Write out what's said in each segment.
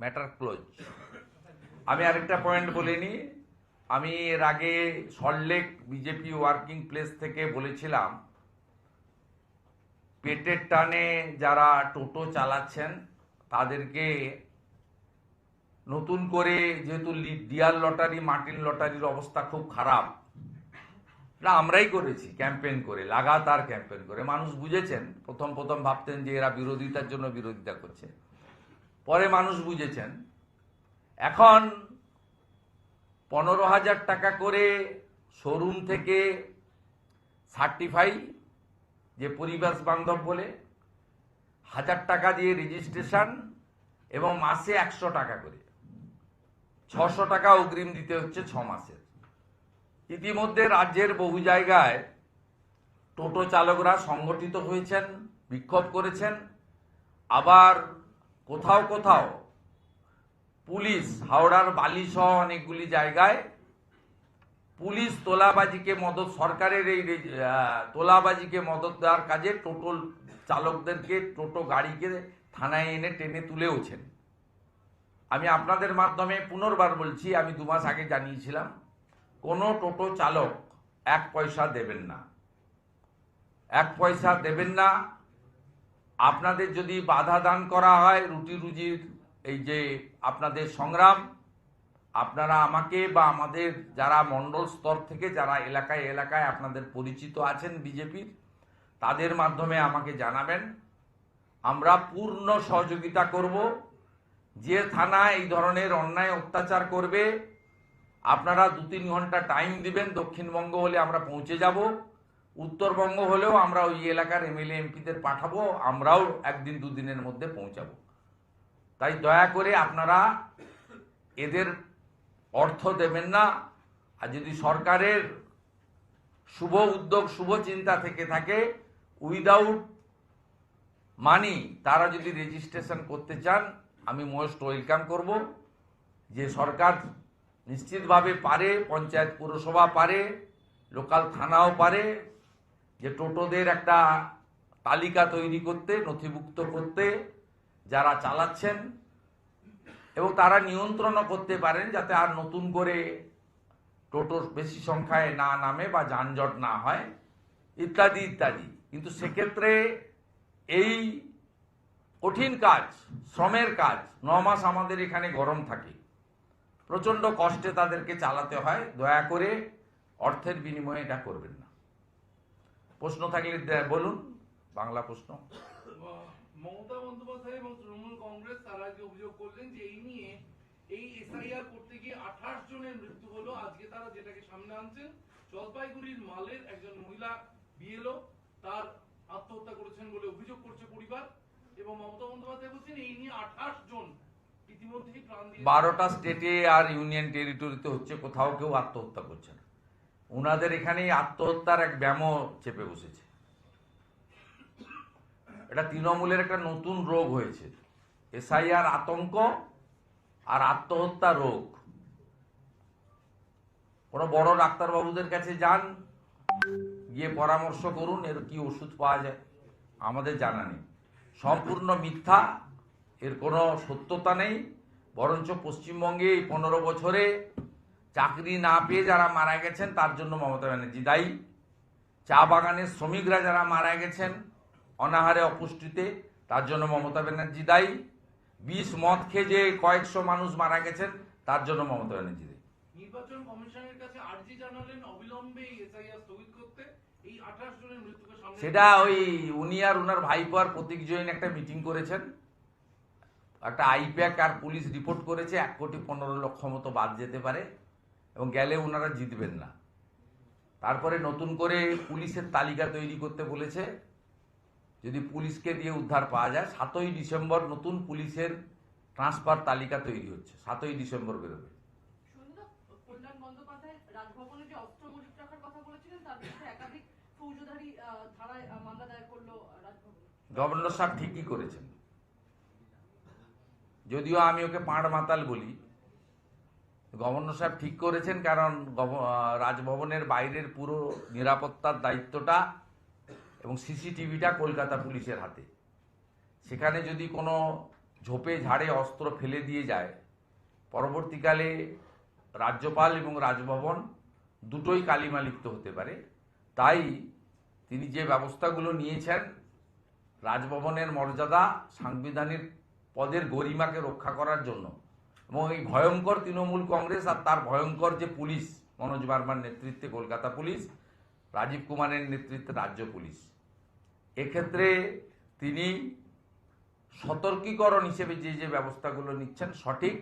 Matter close আমি আরেকটা point বলিনি। আমি এর আগে সল্টলেক বিজেপি ওয়ার্কিং প্লেস থেকে বলেছিলাম, পেটের টানে যারা টোটো চালাচ্ছেন, তাদেরকে নতুন করে যেহেতু ডিয়ার লটারি মার্টিন লটারির অবস্থা খুব খারাপ। না, আমরাই করেছি ক্যাম্পেইন করে, লাগাতার ক্যাম্পেইন করে। মানুষ বুঝেছেন, প্রথম প্রথম ভাবতেন যে এরা বিরোধিতার জন্য বিরোধিতা করছে। পরে মানুষ বুঝেছেন, এখন পনেরো হাজার টাকা করে শোরুম থেকে সার্টিফাই, যে পরিবেশ বান্ধব বলে, হাজার টাকা দিয়ে রেজিস্ট্রেশন এবং মাসে একশো টাকা করে। ছশো টাকা অগ্রিম দিতে হচ্ছে ছ মাসের। ইতিমধ্যে রাজ্যের বহু জায়গায় টোটো চালকরা সংগঠিত হয়েছেন, বিক্ষোভ করেছেন। আবার কোথাও কোথাও। পুলিশ, হাওড়ার বালিসহ অনেকগুলি জায়গায় পুলিশ তোলাবাজিকে মদত, সরকারের এই তোলাবাজিকে মদত দেওয়ার কাজে টোটো চালকদেরকে, টোটো গাড়িকে থানায় এনে টেনে তুলেওছেন। আমি আপনাদের মাধ্যমে পুনর্বার বলছি, আমি দু মাস আগে জানিয়েছিলাম, কোনো টোটো চালক এক পয়সা দেবেন না। এক পয়সা দেবেন না আপনাদের যদি বাধা দান করা হয়, রুটি রুজির এই যে আপনাদের সংগ্রাম, আপনারা আমাকে বা আমাদের যারা মণ্ডল স্তর থেকে, যারা এলাকায় এলাকায় আপনাদের পরিচিত আছেন বিজেপির তাদের মাধ্যমে আমাকে জানাবেন। আমরা পূর্ণ সহযোগিতা করব। যে থানা এই ধরনের অন্যায় অত্যাচার করবে, আপনারা দু তিন ঘণ্টা টাইম দিবেন দক্ষিণবঙ্গ হলে আমরা পৌঁছে যাব। উত্তরবঙ্গ হলেও আমরা ওই এলাকার এমএলএ, এমপিদের পাঠাবো, আমরাও একদিন, দুদিনের মধ্যে পৌঁছাবো। তাই দয়া করে আপনারা এদের অর্থ দেবেন না। আর যদি সরকারের শুভ উদ্যোগ, শুভ চিন্তা থেকে থাকে, উইদাউট মানি তারা যদি রেজিস্ট্রেশন করতে চান, আমি মোস্ট ওয়েলকাম করব। যে সরকার নিশ্চিতভাবে পারে, পঞ্চায়েত পুরসভা পারে, লোকাল থানাও পারে যে টোটোদের একটা তালিকা তৈরি করতে, নথিভুক্ত করতে যারা চালাচ্ছেন এবং তারা নিয়ন্ত্রণও করতে পারেন যাতে আর নতুন করে টোটোর বেশি সংখ্যায় না নামে বা যানজট না হয়, ইত্যাদি ইত্যাদি। কিন্তু সেক্ষেত্রে এই কঠিন কাজ, শ্রমের কাজ, ন মাস আমাদের এখানে গরম থাকে। প্রচণ্ড কষ্টে তাদেরকে চালাতে হয়, দয়া করে অর্থের বিনিময়ে এটা করবেন না। প্রশ্ন থাকলে বলুন। বাংলা প্রশ্ন। মমতা বন্দ্যোপাধ্যায় এবং তৃণমূল কংগ্রেস তারা যে অভিযোগ করলেন যে এই নিয়ে এই এসআইআর করতে গিয়ে আঠাশ জনের মৃত্যু হলো। আজকে তারা যেটাকে সামনে আনছেন জলপাইগুড়ির মালের একজন মহিলা বিএলও তার আত্মহত্যা করেছেন বলে অভিযোগ করছে পরিবার। এবং মমতা বন্দ্যোপাধ্যায় বলছেন এই নিয়ে আঠাশ জন ইতিমধ্যেই প্রাণ দিয়ে বারোটা স্টেটে আর ইউনিয়ন টেরিটরিতে হচ্ছে কোথাও কেউ আত্মহত্যা করছে না। ওনাদের এখানেই আত্মহত্যার এক ব্যামো চেপে বসেছে। এটা তৃণমূলের একটা নতুন রোগ হয়েছে। এসআইআর আতঙ্ক আর আত্মহত্যা রোগ। কোনো বড় ডাক্তারবাবুদের কাছে যান, গিয়ে পরামর্শ করুন, এর কি ওষুধ পাওয়া যায়, আমাদের জানা নেই। সম্পূর্ণ মিথ্যা, এর কোনো সত্যতা নেই, বরঞ্চ পশ্চিমবঙ্গে এই পনেরো বছরে চাকরি না পেয়ে যারা মারা গেছেন তার জন্য মমতা ব্যানার্জি দায়ী। চা বাগানের শ্রমিকরা যারা মারা গেছেন অনাহারে অপুষ্টিতে তার জন্য মমতা ব্যানার্জি দায়ী। বিষ মদ খেয়ে যে কয়েকশো মানুষ মারা গেছেন তার জন্য মমতা ব্যানার্জি দায়ী। নির্বাচন কমিশনের কাছে আর্জি জানালেন অবিলম্বে এসআইআর স্থগিত করতে। এই আঠাশ জনের মৃত্যুকে সেটা ওই উনি আর উনার ভাইপো আর প্রতীক জৈন একটা মিটিং করেছেন। একটা আইপ্যাক আর পুলিশ রিপোর্ট করেছে এক কোটি পনেরো লক্ষ মতো বাদ যেতে পারে। এবং গেলে ওনারা জিতবেন না। তারপরে নতুন করে পুলিশের তালিকা তৈরি করতে বলেছে। যদি পুলিশকে দিয়ে উদ্ধার পাওয়া যায় সাতই ডিসেম্বর নতুন পুলিশের ট্রান্সফার তালিকা তৈরি হচ্ছে সাতই ডিসেম্বর বেরোবে। গভর্নর সাহেব ঠিকই করেছেন। যদিও আমি ওকে পাঁড় মাতাল বলি গভর্নর সাহেব ঠিক করেছেন, কারণ রাজভবনের বাইরের পুরো নিরাপত্তার দায়িত্বটা এবং সিসিটিভিটা কলকাতা পুলিশের হাতে। সেখানে যদি কোনো ঝোপে ঝাড়ে অস্ত্র ফেলে দিয়ে যায়, পরবর্তীকালে রাজ্যপাল এবং রাজভবন দুটোই কালিমা লিপ্ত হতে পারে। তাই তিনি যে ব্যবস্থাগুলো নিয়েছেন, রাজভবনের মর্যাদা সাংবিধানিক পদের গরিমাকে রক্ষা করার জন্য এবং এই ভয়ঙ্কর তৃণমূল কংগ্রেস আর তার ভয়ঙ্কর যে পুলিশ, মনোজ বার্মার নেতৃত্বে কলকাতা পুলিশ, রাজীব কুমারের নেতৃত্বে রাজ্য পুলিশ। এক্ষেত্রে তিনি সতর্কীকরণ হিসেবে যে যে ব্যবস্থাগুলো নিচ্ছেন সঠিক,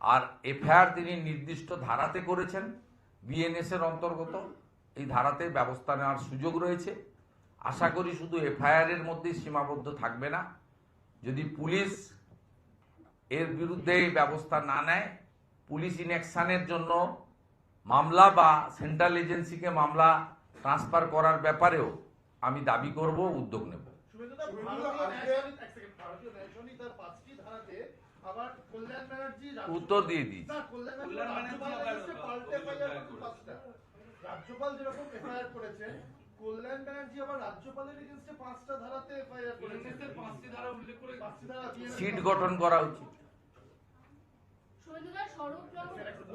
আর এফআইআর তিনি নির্দিষ্ট ধারাতে করেছেন বিএনএস এর অন্তর্গত, এই ধারাতে ব্যবস্থা নেওয়ার সুযোগ রয়েছে। আশা করি শুধু এফআইআর এর মধ্যেই সীমাবদ্ধ থাকবে না, যদি পুলিশ এর বিরুদ্ধে এই ব্যবস্থা না নেয়। পুলিশ ইনঅ্যাকশনের জন্য মামলা বা সেন্ট্রাল এজেন্সিকে মামলা ট্রান্সফার করার ব্যাপারেও আমি দাবি করব উদ্যোগ নেব। উত্তর দিয়ে দিই। রাজ্যপাল যেরকম এফআইআর কল্যাণ ব্যানার্জি আবার রাজ্যপালের এগেনস্টে পাঁচটা ধারাতে এফআইআর পাঁচটি ধারা উল্লেখ করে সিট গঠন করা উচিত।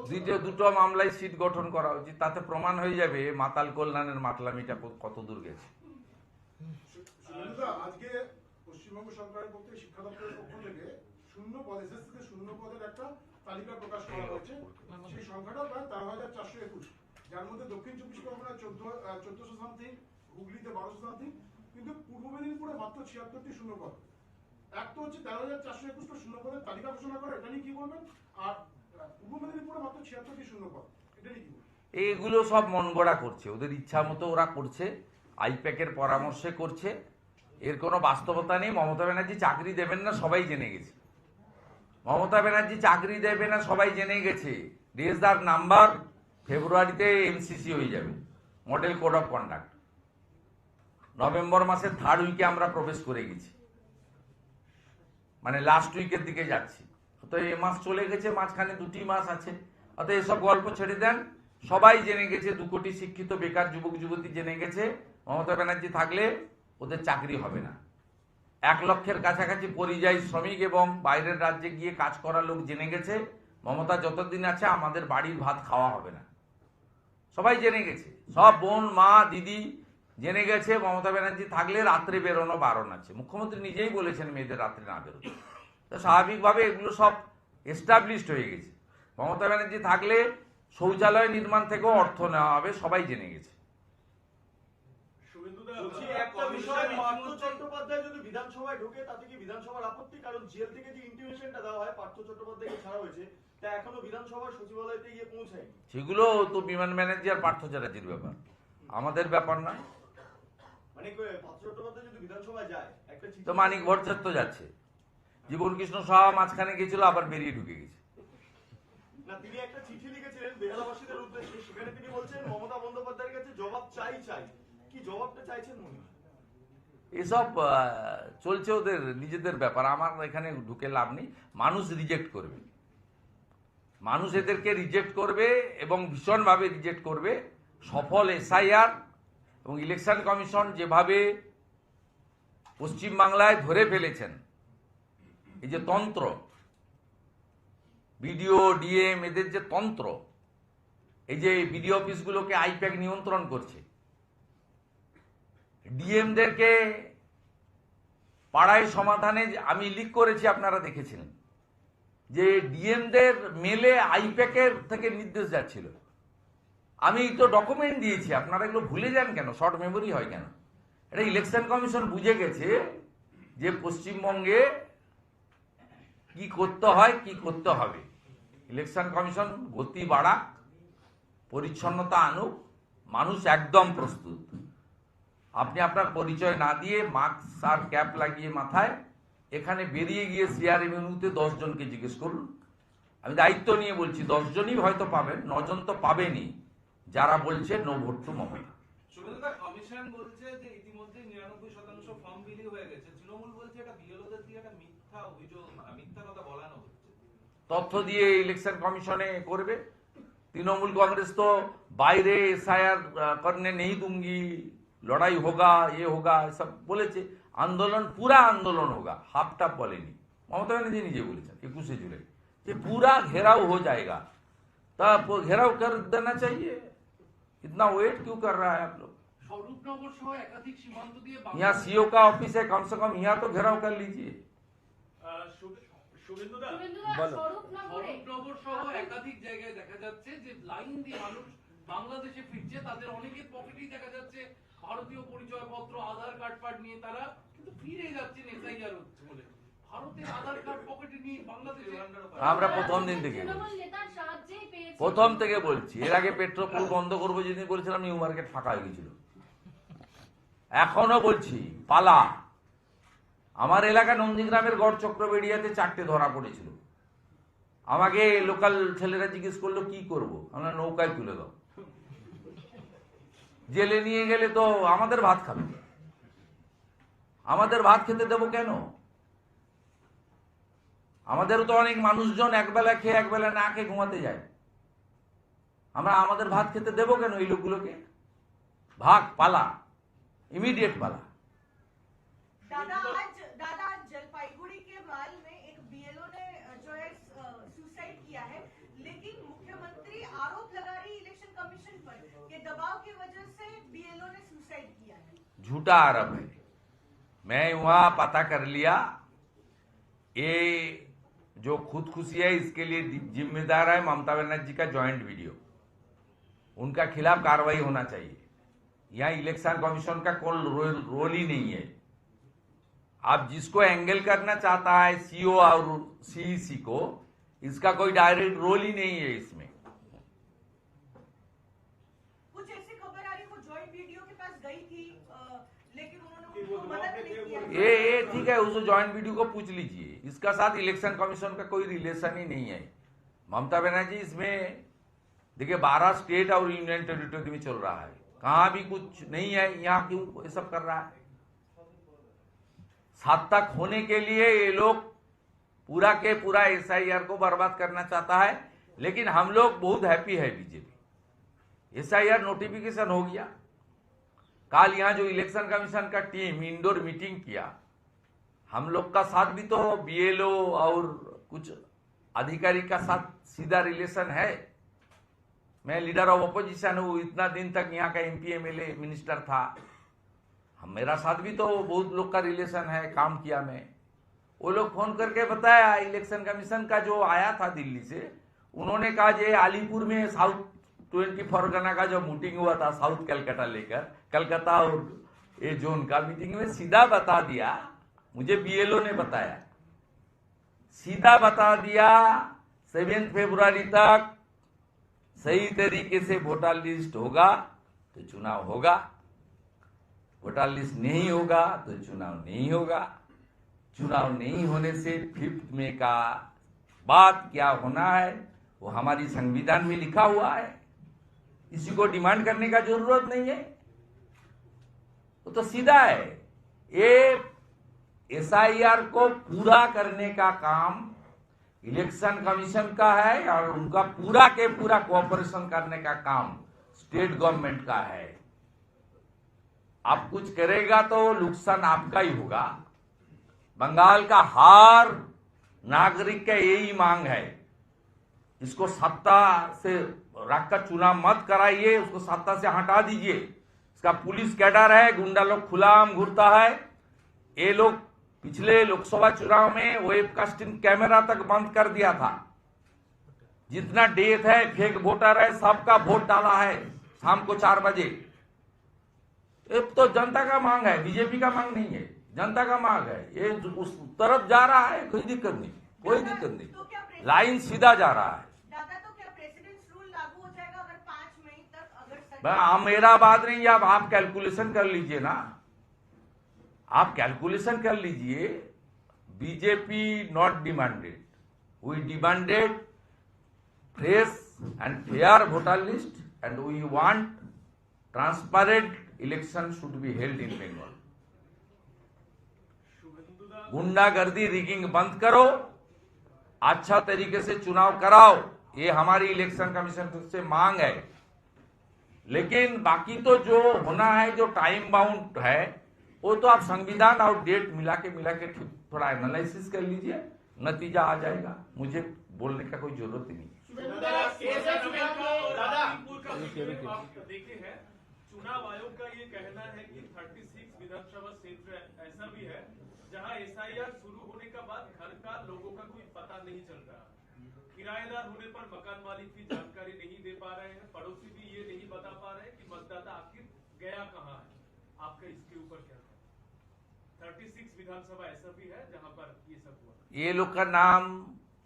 দ্বিতীয় দুটো মামলায় সিট গঠন করা উচিত তাতে প্রমাণ হয়ে যাবে মাতাল কল্যাণের মাতলামিটা কত- দূর গেছে। আজকে পশ্চিমবঙ্গ সরকারের পক্ষে শিক্ষা দপ্তরের পক্ষ থেকে শূন্য পদ শূন্য পদের একটা তালিকা প্রকাশ করা হয়েছে। সেই সংখ্যাটা প্রায় তেরো হাজার চারশো একুশ। যার মধ্যে দক্ষিণ চব্বিশ পরগনায় চোদ্দ চোদ্দশো সামথিং হুগলিতে বারোশো সামথিং কিন্তু পূর্ব মেদিনীপুরে মাত্র ছিয়াত্তরটি শূন্য পদ। এক তো হচ্ছে তেরো হাজার চারশো একুশটা শূন্য পদের তালিকা ঘোষণা এটা নিয়ে কি বলবেন আর পূর্ব মেদিনীপুরে মাত্র ছিয়াত্তরটি শূন্য পদ এটা নিয়ে কি বলবেন সব মন গড়া করছে, ওদের ইচ্ছা মতো ওরা করছে, আইপ্যাকের পরামর্শে করছে, এর কোনো বাস্তবতা নেই, মমতা ব্যানার্জি চাকরি দেবেন না, সবাই জেনে গেছে। মমতা ব্যানার্জি চাকরি দেবে না, সবাই জেনে গেছে। রেজদার নাম্বার ফেব্রুয়ারিতে এমসিসি হয়ে যাবে, model code of conduct. November মাসের থার্ড উইকে আমরা প্রবেশ করে গেছি। মানে লাস্ট উইকের দিকে যাচ্ছি। তো এ মাস চলে গেছে, মাঝখানে দুটি মাস আছে। অতএব এসব গল্প ছেড়ে দেন। সবাই জেনে গেছে, দু কোটি শিক্ষিত বেকার যুবক, যুবতী জেনে গেছে। মমতা ব্যানার্জি থাকলে ওদের চাকরি হবে না। এক লক্ষের কাছাকাছি পরিযায়ী শ্রমিক এবং বাইরের রাজ্যে গিয়ে কাজ করা লোক জেনে গেছে, মমতা যতদিন আছে আমাদের বাড়ির ভাত খাওয়া হবে না। সবাই জেনে গেছে। সব বোন, মা, দিদি জেনে গেছে মমতা ব্যানার্জি থাকলে রাত্রে বেরোনো বারণ আছে। মুখ্যমন্ত্রী নিজেই বলেছেন মেয়েদের রাত্রে না বেরোতে। তো স্বাভাবিকভাবে এগুলো সব এস্টাবলিশড হয়ে গেছে। মমতা ব্যানার্জি থাকলে শৌচালয় নির্মাণ থেকেও অর্থ নেওয়া হবে সবাই জেনে গেছে। বলছি একটা বিষয় পার্থ চট্টোপাধ্যায় যদি বিধানসভায় ঢোকে তাতে কি বিধানসভার আপত্তি? কারণ জেল থেকে যে ইন্টিমেশনটা দেওয়া হয় পার্থ চট্টোপাধ্যায়কে ছাড়া হয়েছে তা এখনও বিধানসভার সচিবালয়তে গিয়ে পৌঁছায়নি। সেগুলো তো বিমান ম্যানেজার আর পার্থ চ্যাটার্জির ব্যাপার। আমাদের ব্যাপার না তো মানিক ভট্টাচার্য তো যাচ্ছে। জীবন কৃষ্ণ সাহা মাঝখানে গেছিল আবার বেরিয়ে ঢুকে গেছে। না তিনি একটা চিঠি লিখেছিলেন বেহালাবাসীদের উদ্দেশ্যে। সেখানে তিনি বলছেন মমতা বন্দ্যোপাধ্যায়ের কাছে জবাব চাই চাই। কি জবাবটা চাইছেন মনে এসব চলছে ওদের নিজেদের ব্যাপার। আমার এখানে ঢুকে লাভ নেই। মানুষ রিজেক্ট করবে। মানুষ এদেরকে রিজেক্ট করবে এবং ভীষণভাবে রিজেক্ট করবে। সফল এসআইআর এবং ইলেকশন কমিশন যেভাবে পশ্চিমবাংলায় ধরে ফেলেছেন, এই যে তন্ত্র, বিডিও, ডিএম, এদের যে তন্ত্র, এই যে বিডিও অফিসগুলোকে আইপ্যাক নিয়ন্ত্রণ করছে, ডিএমদেরকে পাড়ায় সমাধানে আমি লিক করেছি, আপনারা দেখেছিলেন, যে ডিএমদের মেলে আইপ্যাকের থেকে নির্দেশ যাচ্ছিল। আমি তো ডকুমেন্ট দিয়েছি, আপনারা এগুলো ভুলে যান কেন? শর্ট মেমোরি হয় কেন? এটা ইলেকশন কমিশন বুঝে গেছে যে পশ্চিমবঙ্গে কি করতে হয়, কি করতে হবে। ইলেকশন কমিশন গতি বাড়াক, পরিচ্ছন্নতা আনুক, মানুষ একদম প্রস্তুত। আপনি আপনার পরিচয় না দিয়ে মাস্ক আর ক্যাপ লাগিয়ে মাথায় এখানে বেরিয়ে গিয়ে সিআর এভিনিউতে দশ জনকে জিজ্ঞেস করুন। আমি দায়িত্ব নিয়ে বলছি দশজনই হয়তো পাবেন, নজন তো পাবেনই। যারা বলছে no vote to Mamata commission বলছে যে ইতিমধ্যে নিরানব্বই শতাংশ ফর্ম বিলি হয়ে গেছে। তৃণমূল বলছে এটা বিএলওদের দিয়ে একটা মিথ্যা অভিযোগ মানে মিথ্যা কথা বলানো হচ্ছে। তথ্য দিয়ে ইলেকশন কমিশনে করবে। তৃণমূল কংগ্রেস তো বাইরে এসআইআর করনে নেই দুঙ্গি লড়াই হোগা এ হোগা এসব বলেছে। আন্দোলন পুরা আন্দোলন হোগা হাফ টাপ বলেনি। মমতা ব্যানার্জি নিজে বলেছেন একুশে জুলাই। যে পুরা ঘেরাও হো যায়গা তা ঘেরাও কর দেনা চাইয়ে इतना वेट क्यों कर रहा है आप लोग স্বরূপনগর সহ একাধিক সীমান্ত দিয়ে यहाँ सीओ का ऑफिस है कम से कम यहाँ तो घेराव कर लीजिए শুভেন্দুদা বলো। স্বরূপনগরে স্বরূপনগর সহ একাধিক জায়গায় দেখা যাচ্ছে যে লাইন দিয়ে মানুষ বাংলাদেশে ফিরছে তাদের অনেকের পকেটেই দেখা যাচ্ছে ভারতীয় পরিচয়পত্র আধার কার্ড ফার্ড নিয়ে তারা কিন্তু ফিরে যাচ্ছেন এসআইআর হচ্ছে বলে ভারতের আধার কার্ড পকেটে নিয়ে বাংলাদেশে আমরা প্রথম দিন থেকে প্রথম থেকে বলছি, এর আগে পেট্রোল পাম্প বন্ধ করব যেদিন বলেছিলাম, নিউ মার্কেট ফাঁকা হয়ে গেছিল। এখনও বলছি, পালা। আমার এলাকা নন্দীগ্রামের গড় চক্রবেড়িয়াতে চারটে ধরা পড়েছিল। আমাকে লোকাল ছেলেরা জিজ্ঞেস করল, কি করব? আমরা নৌকায় তুলে দাও। জেলে নিয়ে গেলে তো আমাদের ভাত খাবে। আমাদের ভাত খেতে দেবো কেন? আমাদেরও তো অনেক মানুষজন একবেলা খেয়ে একবেলা না খেয়ে ঘুমাতে যায়। আমরা আমাদের ভাত খেতে দেবো কেন এই লোকগুলোকে ভাগ পালা ইমিডিয়েট পালা दादा आज दादा आज जलपाईगुड़ी के माल में एक बीएलओ ने अ, जो है सुसाइड किया है लेकिन मुख्यमंत्री आरोप लगा रही इलेक्शन कमीशन पर कि दबाव की वजह से बीएलओ ने सुसाइड किया है झूठा आरोप है मैं वहां पता कर लिया ये जो खुदकुशी है इसके लिए जिम्मेदार है ममता बनर्जी का जॉइंट वीडियो उनका खिलाफ कार्रवाई होना चाहिए। यहाँ इलेक्शन कमीशन का कोई रोल, रोल ही नहीं है। आप जिसको एंगल करना चाहता है सीओ और सीईसी को इसका कोई डायरेक्ट रोल ही नहीं है इसमें। कुछ ऐसी खबर आ रही वो जॉइंट वीडियो के पास गई थी लेकिन उन्होंने ये ये ठीक है उस ज्वाइंट वीडियो को पूछ लीजिए। इसका साथ इलेक्शन कमीशन का कोई रिलेशन ही नहीं है। ममता बनर्जी इसमें देखिए, बारह स्टेट और यूनियन टेरिटरी में चल रहा है। कहाँ भी कुछ नहीं है, यहाँ क्यों ये सब कर रहा है? सात तक होने के लिए ये लोग पूरा के पूरा एसआईआर को बर्बाद करना चाहता है, लेकिन हम लोग बहुत हैप्पी है बीजेपी। एसआईआर नोटिफिकेशन हो गया। कल यहाँ जो इलेक्शन कमीशन का टीम इंडोर मीटिंग किया, हम लोग का साथ भी तो बीएलओ और कुछ अधिकारी का साथ सीधा रिलेशन है। मैं लीडर ऑफ़ अपोजिशन हूँ, इतना दिन तक यहाँ का एमपी एमएलए मिनिस्टर था। हम मेरा साथ भी तो बहुत लोग का रिलेशन है, काम किया मैं। वो लोग फ़ोन करके बताया इलेक्शन कमीशन का जो आया था दिल्ली से, उन्होंने कहा जे अलीपुर में साउथ ट्वेंटी फॉरगना का जो मीटिंग हुआ था साउथ कलकत्ता लेकर, कलकत्ता और ये जोन का मीटिंग में सीधा बता दिया, मुझे बीएलओ ने बताया। सीधा बता दिया सेवेंथ फरवरी तक सही तरीके से वोटर लिस्ट होगा तो चुनाव होगा। वोटर लिस्ट नहीं होगा तो चुनाव नहीं होगा। चुनाव नहीं होने से फिफ्थ में का बात क्या होना है, वो हमारी संविधान में लिखा हुआ है। किसी को डिमांड करने का ज़रूरत नहीं है। वो तो सीधा है। ये एसआईआर को पूरा करने का काम इलेक्शन कमीशन का है और उनका पूरा के पूरा कोऑपरेशन करने का काम स्टेट गवर्नमेंट का है। आप कुछ करेगा तो नुकसान आपका ही होगा। बंगाल का हर नागरिक का यही मांग है। इसको सत्ता से रखकर चुनाव मत कराइए, उसको सत्ता से हटा दीजिए। इसका पुलिस कैडर है गुंडा लोग खुलाम घूरता है। ये लोग पिछले लोकसभा चुनाव में वेब कास्टिंग कैमरा तक बंद कर दिया था। जितना डेथ है फेक वोटर है सबका वोट डाला है शाम को चार बजे। ये तो जनता का मांग है बीजेपी का मांग नहीं है। जनता का मांग है ये उस तरफ़ जा रहा है कोई दिक्कत नहीं कोई दिक्कत तो नहीं प्रेसिडेंट लाइन सीधा जा रहा है। तो मेरा बात नहीं आप कैलकुलेशन कर लीजिए ना। आप कैलकुलेशन कर लीजिए BJP not demanded we demanded fresh and fair voter list and we want transparent election should be held in Bengal गुंडागर्दी रिगिंग बंद करो अच्छा तरीके से चुनाव कराओ, ये हमारी इलेक्शन कमीशन से मांग है। लेकिन बाकी तो जो होना है, जो टाइम बाउंड है वो तो आप संविधान और डेट मिला के मिला के थोड़ा एनालिसिस कर लीजिए नतीजा आ जाएगा। मुझे बोलने का कोई ज़रूरत ही नहीं हैं। चुनाव आयोग का ये कहना है कि 36 विधानसभा क्षेत्र ऐसा भी है जहाँ एसआईआर शुरू होने का बाद घर का लोगों का कोई पता नहीं चल रहा। किराएदार होने पर मकान मालिक की जानकारी नहीं दे पा रहे हैं पड़ोसी भी ये नहीं बता पा रहे कि मतदाता आखिर गया कहाँ है। आपका इसके ऊपर क्या थर्टी विधानसभा ऐसा भी है, जहाँ पर ये सब हुआ ये लोग का नाम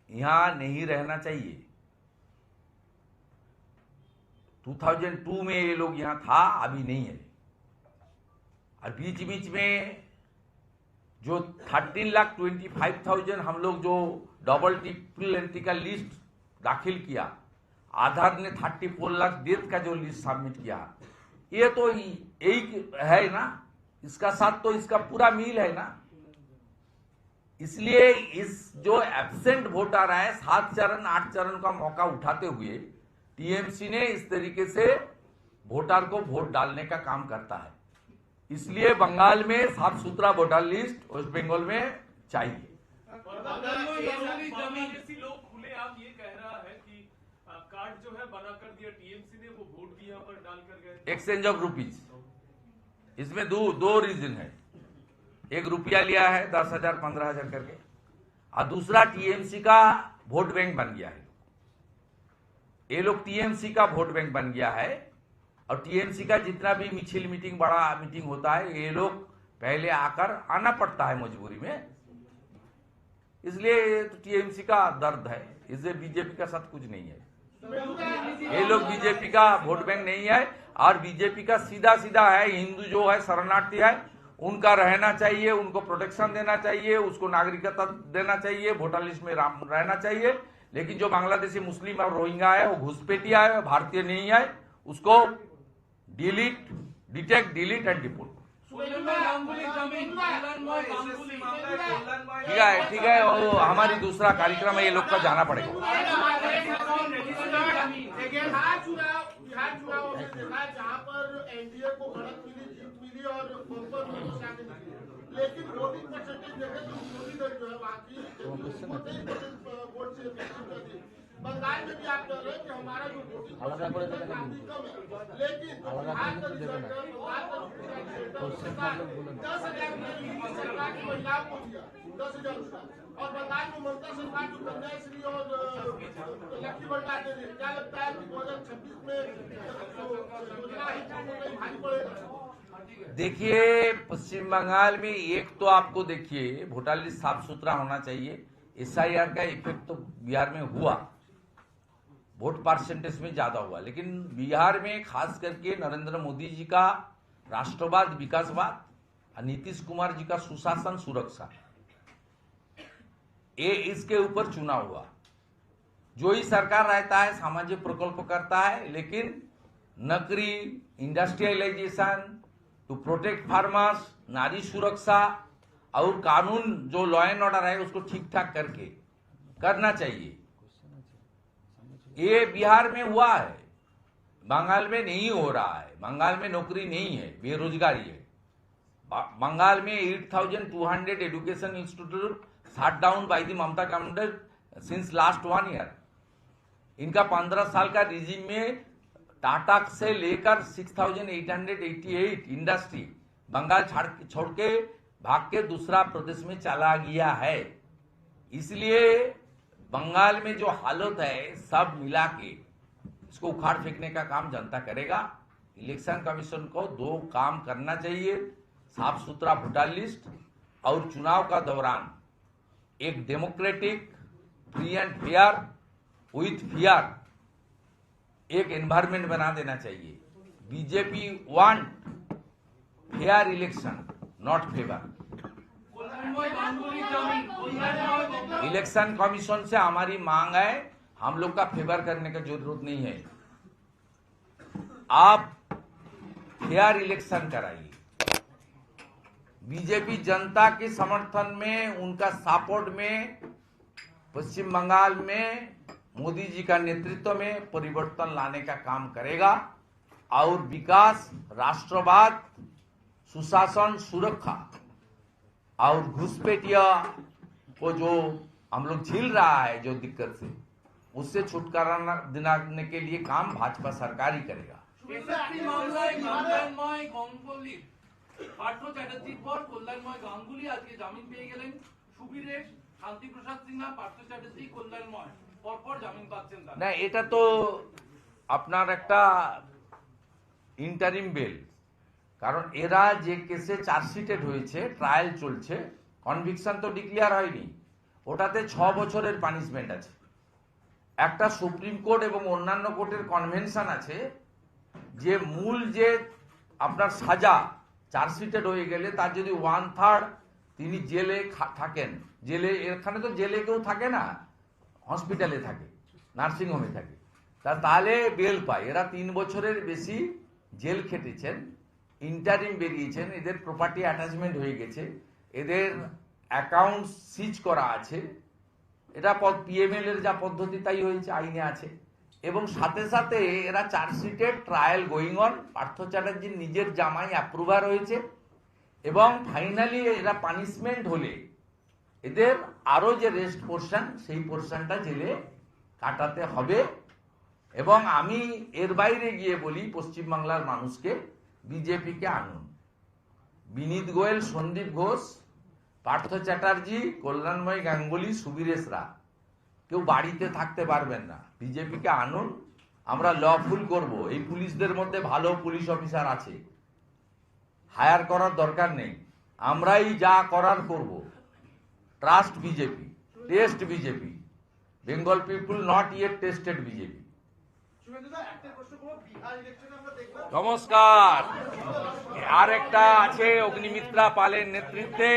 यहाँ नहीं रहना चाहिए। 2002 में ये लोग यहाँ था, अभी नहीं है। और बीच बीच में जो 13 लाख 25 थाउज़ेंड हम लोग जो डबल ट्रिपल एंट्री का लिस्ट दाखिल किया, आधार ने 34 लाख डेथ का जो लिस्ट सबमिट किया, ये तो यही है ना? इसका साथ तो इसका पूरा मील है ना? इसलिए इस जो एबसेंट वोट आ रहा है, सात चरण, आठ चरण का मौका उठाते हुए टीएमसी ने इस तरीके से वोटर को वोट डालने का काम करता है। इसलिए बंगाल में साफ़ सुथरा वोटर लिस्ट वेस्ट बंगाल में चाहिए। एक्सचेंज ऑफ़ रुपीज़ इसमें दो दो रीजन है। एक रुपया लिया है, दस हज़ार, पंद्रह हज़ार करके। और दूसरा टीएमसी का वोट बैंक बन गया है। ये लोग टीएमसी का वोट बैंक बन गया है। और टीएमसी का जितना भी मिছিল मीटिंग बड़ा मीटिंग होता है, ये लोग पहले आकर आना पड़ता है मजबूरी में। इसलिए तो टीएमसी का दर्द है। इससे बीजेपी का साथ कुछ नहीं है। ये लोग बीजेपी का वोट बैंक नहीं है। और बीजेपी का सीधा सीधा है, हिंदू जो है, शरणार्थी है, उनका रहना चाहिए, उनको प्रोटेक्शन देना चाहिए, उसको नागरिकता देना चाहिए वोटर लिस्ट में रहना चाहिए। लेकिन जो बांग्लादेशी मुस्लिम और रोहिंगा है, वो घुसपैठिया है भारतीय नहीं है उसको delete detect delete and deport ठीक है ठीक है वो हमारी दूसरा कार्यक्रम है, ये लोग का जाना पड़ेगा। लेकिन बिहार चुनाव में देखा जहाँ पर एनडीए को बढ़त मिली जीत मिली और बम्पर मिली लेकिन वोटिंग परसेंटेज देखें तो विरोधी दल जो है बाकी वोट से बंगाल में भी आप कह रहे हैं कि हमारा जो वोटिंग परसेंटेज कम है। लेकिन बिहार का रिज़ल्ट है। बंगाल का है दस हज़ार सरकार की महिलाओं को दिया दस हज़ार रुपया। और बंगाल में ममता सरकार जो कन्याश्री और लक्ष्मी भंडार दे रही है क्या लगता है कि दो हज़ार छब्बीस में योजना है भारी पड़ेगा? देखिए पश्चिम बंगाल में एक तो आपको देखिए वोटर लिस्ट साफ़ सुथरा होना चाहिए। एसआईआर का इफ़ेक्ट तो बिहार में हुआ। वोट परसेंटेज में ज़्यादा हुआ। लेकिन बिहार में खास करके नरेंद्र मोदी जी का राष्ट्रवाद, विकासवाद और नीतीश कुमार जी का सुशासन, सुरक्षा, ये इसके ऊपर चुनाव हुआ। जो ही सरकार रहता है, सामाजिक प्रकल्प करता है, लेकिन नकरी इंडस्ट्रियलाइजेशन टू प्रोटेक्ट फार्मर्स नारी सुरक्षा और कानून, जो लॉ एंड ऑर्डर है, उसको ठीक ठाक करके करना चाहिए। ये बिहार में हुआ है। बंगाल में नहीं हो रहा है। बंगाल में नौकरी नहीं है बेरोजगारी है। बंगाल में 8,200 education institute shut down by the Mamata government since last one year इनका पंद्रह साल का रिजिम में टाटा से लेकर 6,888 इंडस्ट्री बंगाल छोड़ के भाग के दूसरा प्रदेश में चला गया है। इसलिए बंगाल में जो हालत है, सब मिला के इसको उखाड़ फेंकने का काम जनता करेगा। इलेक्शन कमीशन को दो काम करना चाहिए, साफ़ सुथरा वोटर लिस्ट और चुनाव का दौरान एक democratic, free and fair with fear एक एनवायरमेंट बना देना चाहिए। BJP want fair election not favour election commission से हमारी मांग है, हम लोग का फेवर करने का ज़रूरत नहीं है। आप फेयर इलेक्शन कराइए। बीजेपी जनता के समर्थन में, उनका सपोर्ट में, पश्चिम बंगाल में, मोदी जी का नेतृत्व में परिवर्तन लाने का काम करेगा और विकास, राष्ट्रवाद, सुशासन, सुरक्षा और घुसपैठिया को जो हम लोग झेल रहा है जो दिक्कत से उससे छुटकारा न- दिलाने के लिए काम भाजपा सरकार ही करेगा এসএসসি মামলায় কল্যাণময় গাঙ্গুলি পার্থ চ্যাটার্জির পর কল্যাণময় গাঙ্গুলি আজকে জামিন পেয়ে গেলেন সুবীরেশ শান্তিপ্রসাদ সিনহা পার্থ চ্যাটার্জি কল্যাণময় পরপর জামিন পাচ্ছেন তারা না এটা তো আপনার একটা ইন্টারিম বেল কারণ এরা যে কেসে চার্জশিটেড হয়েছে ট্রায়াল চলছে কনভিকশন তো ডিক্লেয়ার হয়নি। ওটাতে ছ বছরের পানিশমেন্ট আছে। একটা সুপ্রিম কোর্ট এবং অন্যান্য কোর্টের কনভেনশন আছে যে মূল যে আপনার সাজা চার্জশিটেড হয়ে গেলে তার যদি ওয়ান থার্ড তিনি জেলে থাকেন। জেলে, এখানে তো জেলে কেউ থাকে না হসপিটালে থাকে নার্সিংহোমে থাকে। তা তাহলে বেল পায়। এরা তিন বছরের বেশি জেল খেটেছেন। ইন্টারিম বেরিয়েছেন, এদের প্রপার্টি অ্যাটাচমেন্ট হয়ে গেছে, এদের অ্যাকাউন্ট সিজ করা আছে, এটা পিএমএল এর যা পদ্ধতি তাই হয়েছে, আইনে আছে। এবং সাথে সাথে এরা চার্জশিটের ট্রায়াল গোয়িং অন পার্থ চ্যাটার্জির নিজের জামাই অ্যাপ্রুভার হয়েছে। এবং ফাইনালি এরা পানিশমেন্ট হলে, এদের আরও যে রেস্ট পোর্শন সেই পোর্শনটা জেলে কাটাতে হবে। এবং আমি এর বাইরে গিয়ে বলি পশ্চিমবাংলার মানুষকে বিজেপিকে আনুন। বিনীত গোয়েল, সন্দীপ ঘোষ, পার্থ চ্যাটার্জি, কল্যাণময় গাঙ্গুলি সুবীরেশরা কেউ বাড়িতে থাকতে পারবেন না। বিজেপিকে আনুন। আমরা লফুল করব। এই পুলিশদের মধ্যে ভালো পুলিশ অফিসার আছে। হায়ার করার দরকার নেই। আমরাই যা করার করব। Trust BJP, test BJP. Bengal people not yet tested BJP. নমস্কার। আর একটা আছে অগ্নিমিত্রা পালের নেতৃত্বে।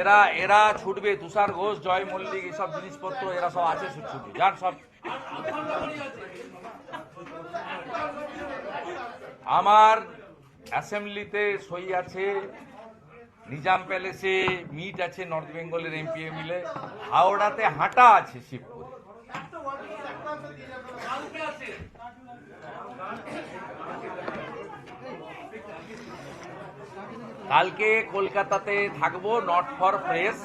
এরা এরা ছুটবে তুষার ঘোষ জয় মল্লিক এসব জিনিসপত্র এরা সব আছে ছুটছুটি যার সব আমার অ্যাসেম্বলিতে সই আছে নিজাম প্যালেসে মিট আছে নর্থ বেঙ্গলের এমপি মিলে হাওড়াতে হাঁটা আছে শিবপুরে। কালকে কলকাতাতে থাকব নট ফর ফ্রেশ